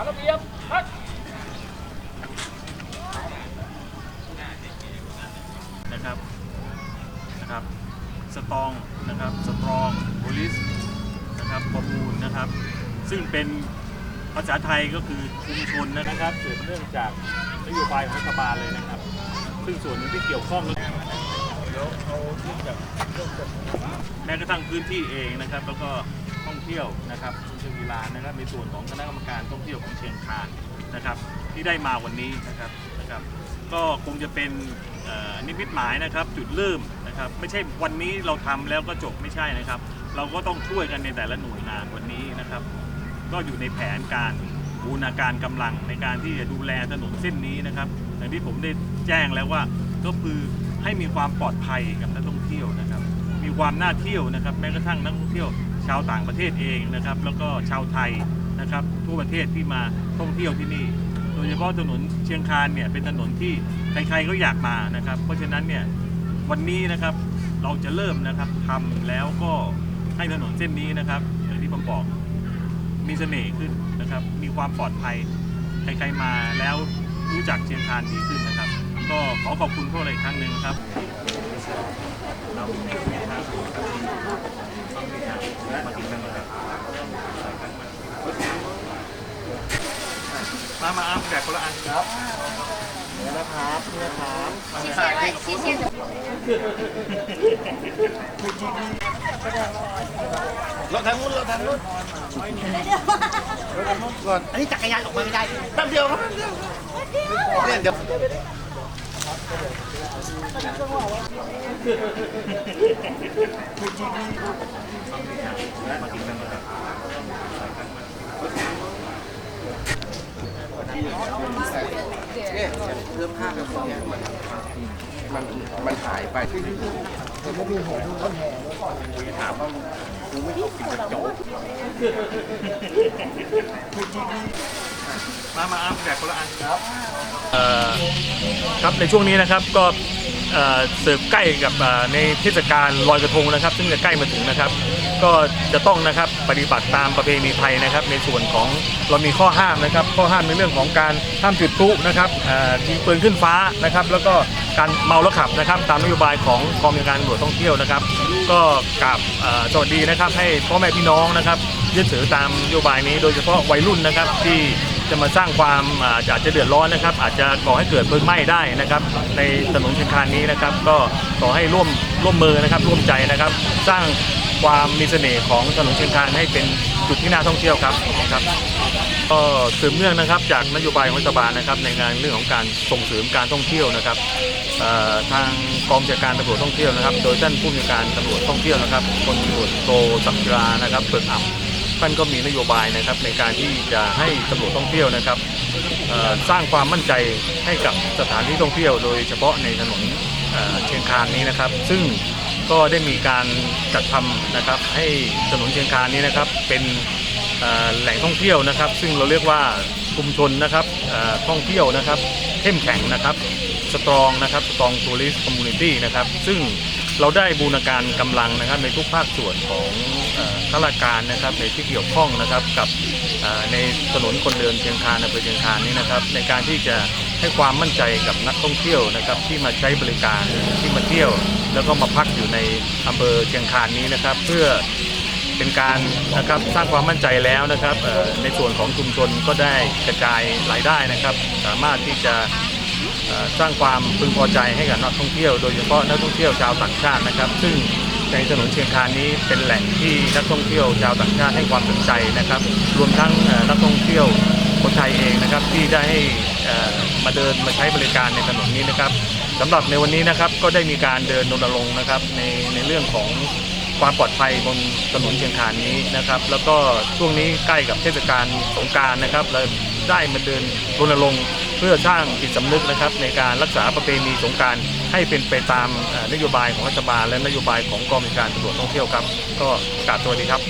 าระเบียบพักนะครับนะครับสตองนะครับสตรองโพลิสนะครับประมูลนะครับ ซึ่งเป็นภาษาไทยก็คือชุมชนนะครับสืบเนื่องจากนโยบายของรัฐบาลเลยนะครับ ซึ่งส่วนหนึ่งที่เกี่ยวข้องเดี๋ยวเอาเรื่องจากแม้กระทั่งพื้นที่เองนะครับ แล้วก็ ท่องเที่ยวนะครับเชิงกีฬานะครับในส่วนของคณะกรรมการท่องเที่ยวของเชียงคานนะครับ ที่ได้มาวันนี้นะครับนะครับ ก็คงจะเป็นนิมิตหมายนะครับจุดเริ่มนะครับไม่ใช่วันนี้เราทำแล้วก็จบไม่ใช่นะครับ เราก็ต้องช่วยกันในแต่ละหน่วยงานวันนี้นะครับ ก็อยู่ในแผนการบูรณาการกำลังในการที่จะดูแลถนนเส้นนี้นะครับอย่างที่ผมได้แจ้งแล้วว่าก็คือให้มีความปลอดภัยกับนักท่องเที่ยวนะครับ มีความน่าเที่ยวนะครับ แม้กระทั่งนักท่องเที่ยว ชาวต่างประเทศเองนะครับ แล้วก็ชาวไทยนะครับทั่วประเทศที่มาท่องเที่ยวที่นี่ โดยเฉพาะถนนเชียงคานเนี่ยเป็นถนนที่ใครๆก็อยากมานะครับ เพราะฉะนั้นเนี่ยวันนี้นะครับเราจะเริ่มนะครับทำแล้วก็ให้ถนนเส้นนี้นะครับอย่างที่ผมบอกมีเสน่ห์ขึ้นนะครับ มีความปลอดภัยใครๆมาแล้วรู้จักเชียงคานดีขึ้นนะครับ ก็ขอขอบคุณพวกเราอีกครั้งหนึ่งนะครับ มามาอ้ามแดกคนละอันครับเนื้อนะครับเนื้อครับชี้เชียร์ไว้ชี้เชียร์เราทางนู้นรถทางนู้นรถทางนู้นก่อนอันนี้จักรยานออกมาไม่ได้แป๊บเดียวแป๊บเดียวเนี่เดี๋ยว เนี่ยเสื้อผ้ากับคนเนี่ยมันมันมันหายไปที่นี่ไม่มีหัวดูต้นแห่ถามว่ากูไม่ชอบกินโจกมามาอ้ามแจกคนละอันครับครับในช่วงนี้นะครับก็ สิร์ฟใกล้กับในเทศกาลลอยกระทงนะครับ ซึ่งจะใกล้มาถึงนะครับ ก็จะต้องนะครับปฏิบัติตามประเพณีไทยนะครับ ในส่วนของเรามีข้อห้ามนะครับ ข้อห้ามในเรื่องของการห้ามจุดพลุนะครับยิงปืนขึ้นฟ้านะครับ แล้วก็การเมาแล้วขับนะครับ ตามนโยบายของกองการตำรวจท่องเที่ยวนะครับ ก็กราบสวัสดีนะครับ ให้พ่อแม่พี่น้องนะครับยึดถือตามนโยบายนี้โดยเฉพาะวัยรุ่นนะครับที่ จะมาสร้างความอาจจะเดือดร้อนนะครับ อาจจะก่อให้เกิดเพลิงไหม้ได้นะครับ ในถนนเชียงคานนี้นะครับ ก็ขอให้ร่วมร่วมมือนะครับ ร่วมใจนะครับ สร้างความมีเสน่ห์ของถนนเชียงคานให้เป็นจุดที่น่าท่องเที่ยวครับครับก็สืบเนื่องนะครับจากนโยบายของรัฐบาลนะครับ ในงานเรื่องของการส่งเสริมการท่องเที่ยวนะครับทางกองบัญชาการตำรวจท่องเที่ยวนะครับ โดยท่านผู้บัญชาการตำรวจท่องเที่ยวนะครับพลตำรวจโทสักรานะครับเปิดอ่ำ ท่านก็มีนโยบายนะครับในการที่จะให้ตำรวจท่องเที่ยวนะครับสร้างความมั่นใจให้กับสถานที่ท่องเที่ยว โดยเฉพาะในถนนเชียงคานนี้นะครับ ซึ่งก็ได้มีการจัดทำนะครับให้ถนนเชียงคานนี้นะครับเป็นแหล่งท่องเที่ยวนะครับ ซึ่งเราเรียกว่าชุมชนนะครับท่องเที่ยวนะครับเข้มแข็งนะครับสตรองนะครับสตรองทัวริสต์คอมมูนิตี้นะครับซึ่ง เราได้บูรณาการกำลังนะครับในทุกภาคส่วนของข้าราชการนะครับในที่เกี่ยวข้องนะครับกับในถนนคนเดินเชียงคานอำเภอเชียงคานนี้นะครับ ในการที่จะให้ความมั่นใจกับนักท่องเที่ยวนะครับที่มาใช้บริการที่มาเที่ยว แล้วก็มาพักอยู่ในอำเภอเชียงคานนี้นะครับ เพื่อเป็นการนะครับสร้างความมั่นใจแล้วนะครับในส่วนของชุมชนก็ได้กระจายรายได้นะครับ สามารถที่จะ สร้างความพึงพอใจให้กับนักท่องเที่ยว โดยเฉพาะนักท่องเที่ยวชาวต่างชาตินะครับ ซึ่งในถนนเชียงคานนี้เป็นแหล่งที่นักท่องเที่ยวชาวต่างชาติให้ความสนใจนะครับ รวมทั้งนักท่องเที่ยวคนไทยเองนะครับที่ได้ให้มาเดินมาใช้บริการในถนนนี้นะครับสำหรับในวันนี้นะครับก็ได้มีการเดินรณรงค์นะครับในในเรื่องของความปลอดภัยบนถนนเชียงคานนี้นะครับ แล้วก็ช่วงนี้ใกล้กับเทศกาลสงการนะครับเราได้มาเดินรณรงค์ เพื่อสร้างจิตสำนึกนะครับในการรักษาประเพณีสงการให้เป็นไปตามนโยบายของรัฐบาลและนโยบายของกองการตำรวจท่องเที่ยวครับ ก็กราบสวัสดีครับ